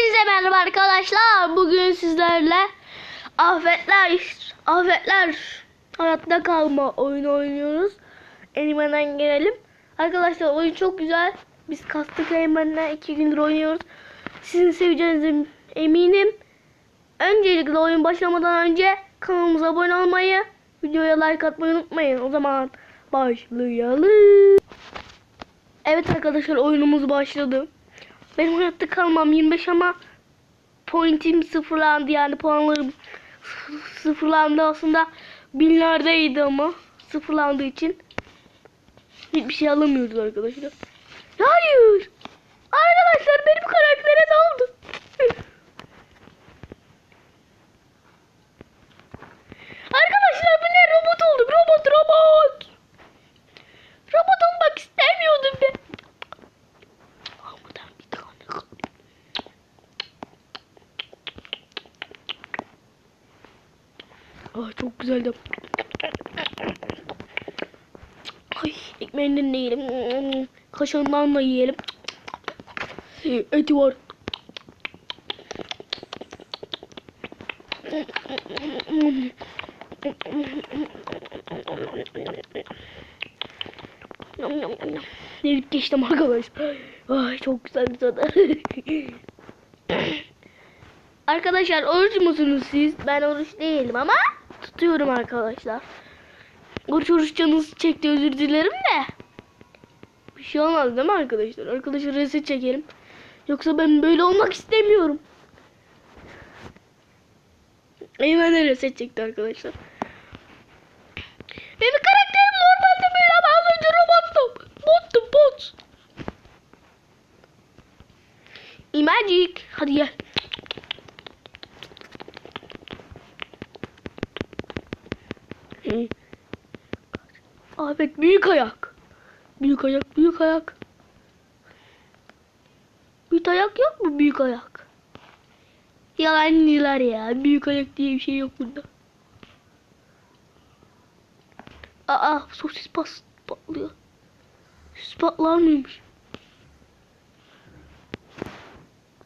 Hepinize merhaba arkadaşlar. Bugün sizlerle afetler, afetler hayatta kalma oyunu oynuyoruz. Eymen'den gelelim. Arkadaşlar oyun çok güzel. Biz kastık Eymen'le iki gündür oynuyoruz. Sizin seveceğinize eminim. Öncelikle oyun başlamadan önce kanalımıza abone olmayı, videoya like atmayı unutmayın. O zaman başlayalım. Evet arkadaşlar oyunumuz başladı. Benim hayatta kalmam 25 ama pointim sıfırlandı yani puanlarım sıfırlandı aslında binlerdeydi ama sıfırlandığı için hiçbir şey alamıyoruz arkadaşlar. Hayır. Arkadaşlar benim karaktere ne oldu? Arkadaşlar bu ne robot oldum robot robot. Robot olmak istemiyordum ben. Buradan bir tane Ay çok güzeldi. Ay ekmeğinden de yiyelim. Kaşığından da yiyelim. Eti var. Yum. Delik geçtim arkadaşlar. Ay çok güzel tadı. arkadaşlar oruç musunuz siz? Ben oruç değilim ama tutuyorum arkadaşlar. Oruç oruç canınız çekti özür dilerim de. Bir şey olmaz değil mi arkadaşlar? Arkadaşlar reset çekelim. Yoksa ben böyle olmak istemiyorum. Eymen de reset çekti arkadaşlar. Benim karakterim normalde böyle ama az önce robottum. Bottum bot. Magic. Hadi gel. Hı. Evet büyük ayak. Büyük ayak büyük ayak. Büyük ayak yok mu büyük ayak? Yalancılar ya. Büyük ayak diye bir şey yok burada. Aa sosis pas patlıyor. Sosis patlar mıymış?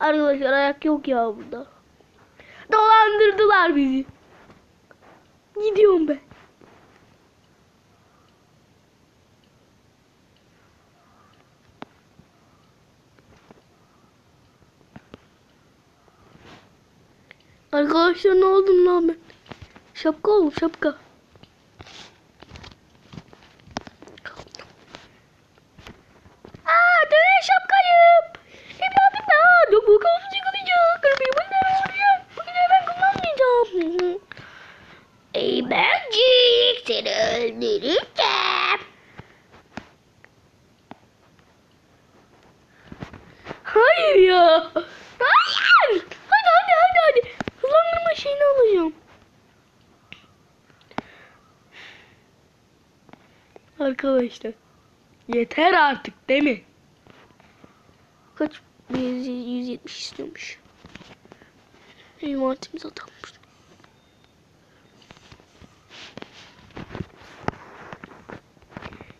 Arkadaşlar ayak yok ya burada. Dolandırdılar bizi. Gidiyorum ben. Arkadaşlar ne oldum lan ben? Şapka oldum şapka. Aa dönen şapkayım. Evladım da çok bu kafası yıkılacak. Kırmızı bunlar olacak. Bugün ben kullanmayacağım. Ey bencik seni öldüreceğim. Hayır ya. Hayır. Hadi hadi hadi hadi. Hızlandırma şeyini alacağım. Arkadaşlar. Yeter artık değil mi? Kaç? 170 istiyormuş. Benim artım zatenmiş.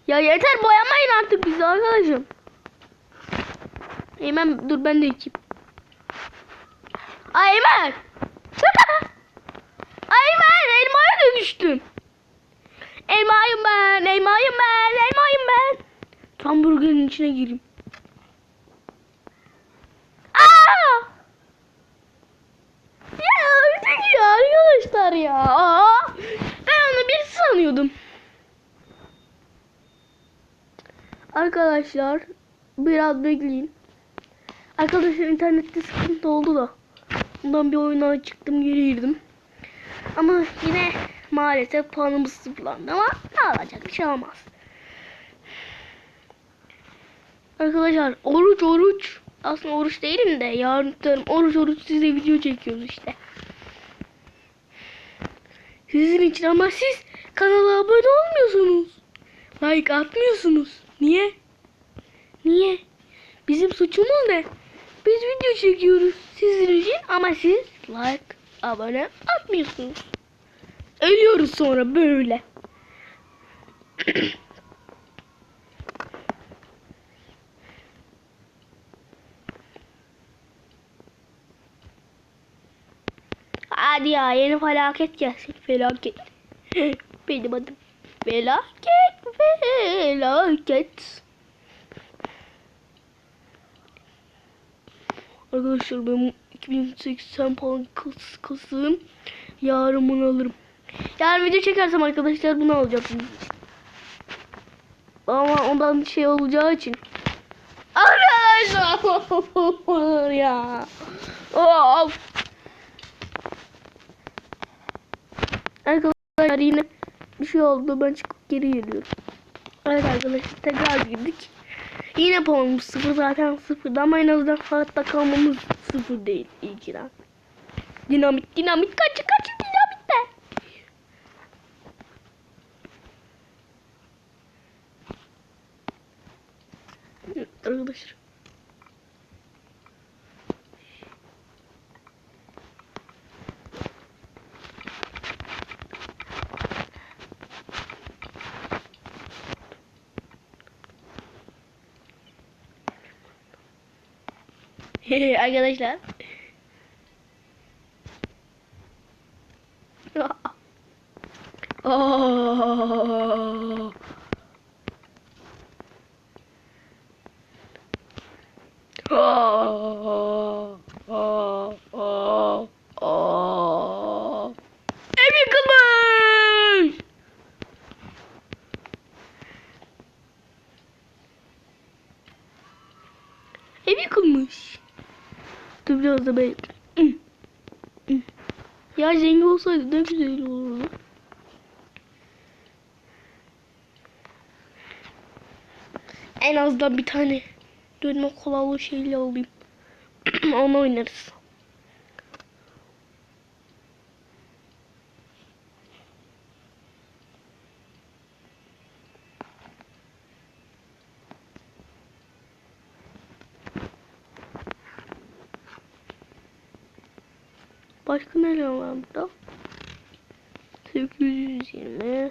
Ya yeter boyamayın artık bizi arkadaşım. Eymen dur ben de. Ay Eymen. Eymen elmaya dönüştün. Elmayım ben, elmayım ben, elmayım ben. Hamburgerin içine gireyim. Aa! Ya ölecek ya arkadaşlar ya. Ben onu birisi sanıyordum. Arkadaşlar biraz bekleyin. Arkadaşlar internette sıkıntı oldu da. Bundan bir oyuna çıktım geri girdim. Ama yine maalesef puanımız sıfırlandı ama ne olacak bir şey olmaz. Arkadaşlar oruç oruç. Aslında oruç değilim de yarın tutarım. Oruç oruç size video çekiyoruz işte. Sizin için ama siz kanala abone olmuyorsunuz. Like atmıyorsunuz. Niye? Niye? Bizim suçumuz ne? Biz video çekiyoruz sizin için ama siz like, abone atmıyorsunuz. Ölüyoruz sonra böyle. Hadi ya yeni felaket gelsin. Felaket. Benim adım. Felaket. Felaket. Arkadaşlar ben 2080 puan kas, kasım. Yarın bunu alırım. Yarın video çekersem arkadaşlar bunu alacağım. Ama ondan şey olacağı için. Arkadaşlar ya. Of. Arkadaşlar yine bir şey oldu. Ben çıkıp geri geliyorum. Evet arkadaşlar tekrar girdik. Yine puanımız sıfır zaten sıfırdı ama en azından hayatta kalmamız sıfır değil ilkiden. Dinamit dinamit kaç kaç dinamit de. Evet, Arkadaşlar. Arkadaşlar. Oh. Oh. Oh. Oh. Oh. Ev yıkılmış. Ev yıkılmış. Dur biraz da ben... Ya zengin olsaydı ne güzel olurdu. En azından bir tane dönme kolalı şeyle alayım. Onu oynarız. Başka neler var burada? 820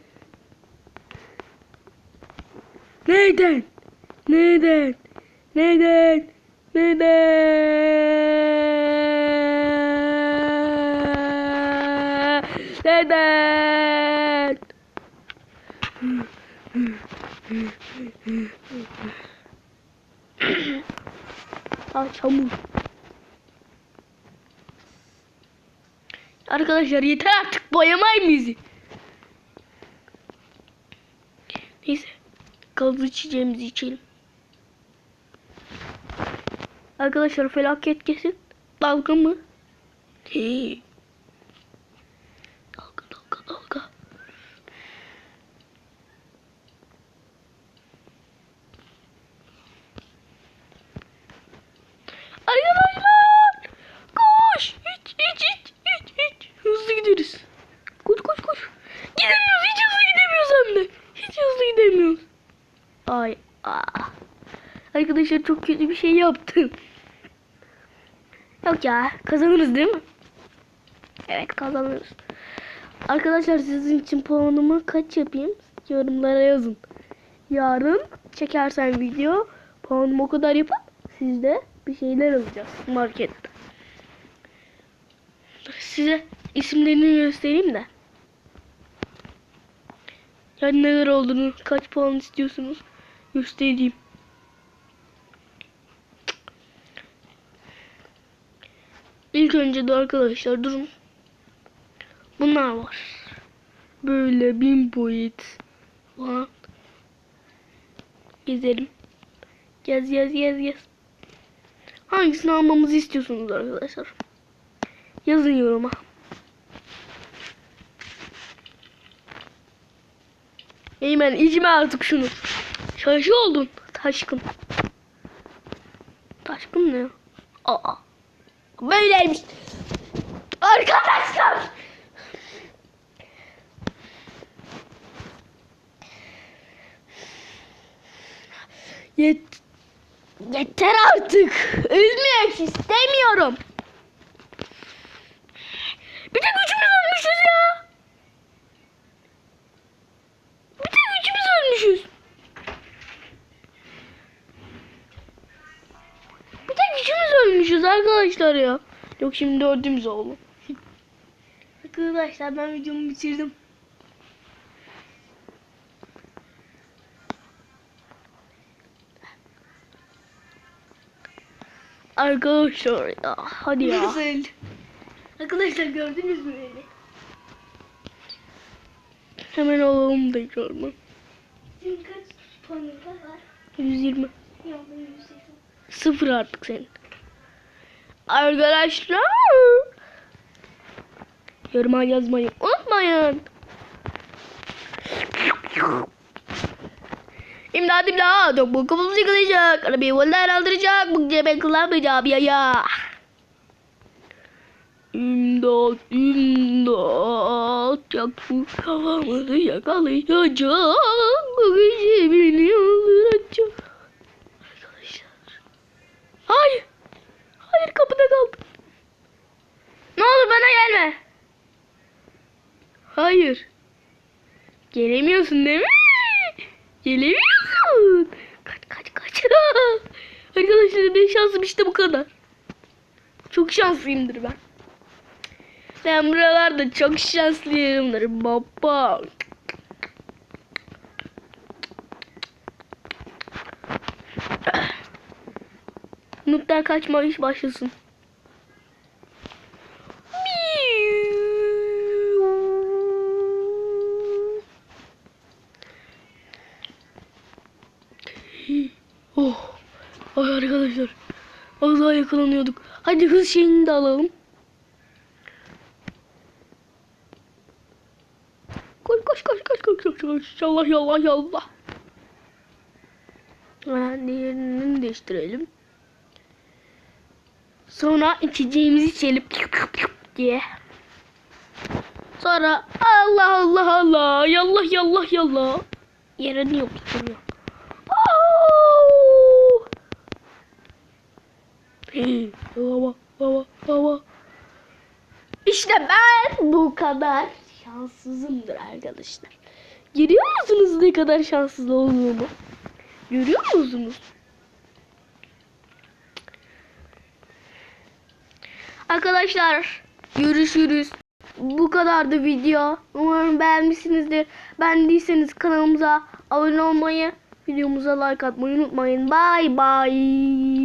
Neden? Neden? Neden? Neden? Aa çamur. Arkadaşlar yeter artık boyamayın bizi. Gazlı içeceğimizi içelim. Arkadaşlar felaket kesin. Dalga mı? Hey. Dalga dalga dalga. Arkadaşlar. Koş. Hiç hiç hiç hiç hiç. Hızlı gideriz. Koş koş koş. Gidemiyoruz. Hiç hızlı gidemiyoruz hem de. Hiç hızlı gidemiyoruz. Ay. Aa. Arkadaşlar çok kötü bir şey yaptım. Yok ya. Kazanırız değil mi? Evet kazanırız. Arkadaşlar sizin için puanımı kaç yapayım? Yorumlara yazın. Yarın çekersen video puanımı o kadar yapıp sizde bir şeyler alacağız marketten. Size isimlerini göstereyim de. Yani neler olduğunu, kaç puan istiyorsunuz göstereyim. İlk önce de arkadaşlar durun. Bunlar var. Böyle bin boyut falan. Gezelim. Gez gez gez gez. Hangisini almamızı istiyorsunuz arkadaşlar? Yazın yoruma. Eymen içme artık şunu. Şaşı oldun taşkın. Aşkım ne? Aa. Böyleymiş. Arkadaşlar. Yet Yeter artık. Üzmek istemiyorum. Bir tek üçümüz arkadaşlar ya. Yok şimdi dördümüz oldu. Arkadaşlar ben videomu bitirdim. Arkadaşlar ya hadi ya. Nasıl? Arkadaşlar gördünüz mü beni? Hemen alalım tekrar mı? Senin kaç puanın var? 120. Yok benim 180. Sıfır artık senin. Arkadaşlar. Yoruma yazmayı unutmayın. İmdat imdat. Bu kafamız yıkılacak. Arabayı vollar aldıracak. Bu gece ben kullanmayacağım ya ya. İmdat imdat. Yak bu kafamızı yakalayacak. Bu gece beni öldürecek. Arkadaşlar. Hayır. Hayır kapıda kaldım. Ne olur bana gelme. Hayır. Gelemiyorsun değil mi? Gelemiyorsun. Kaç kaç kaç. Arkadaşlar benim şansım işte bu kadar. Çok şanslıyımdır ben. Ben buralarda çok şanslıyımdır baba. Nut'tan kaçma iş başlasın. Oh. Ay arkadaşlar. Az daha yakalanıyorduk. Hadi hız şeyini de alalım. Koş koş koş koş koş koş koş. Yallah yallah yallah. Ha, diğerini değiştirelim. Sonra içeceğimizi içelim diye. Sonra Allah Allah Allah yallah yallah yallah. Yere niye oturuyor? Baba baba baba. İşte ben bu kadar şanssızımdır arkadaşlar. Görüyor musunuz ne kadar şanssız olduğumu? Görüyor musunuz? Arkadaşlar görüşürüz. Bu kadardı video. Umarım beğenmişsinizdir. Beğendiyseniz kanalımıza abone olmayı, videomuza like atmayı unutmayın. Bye bye.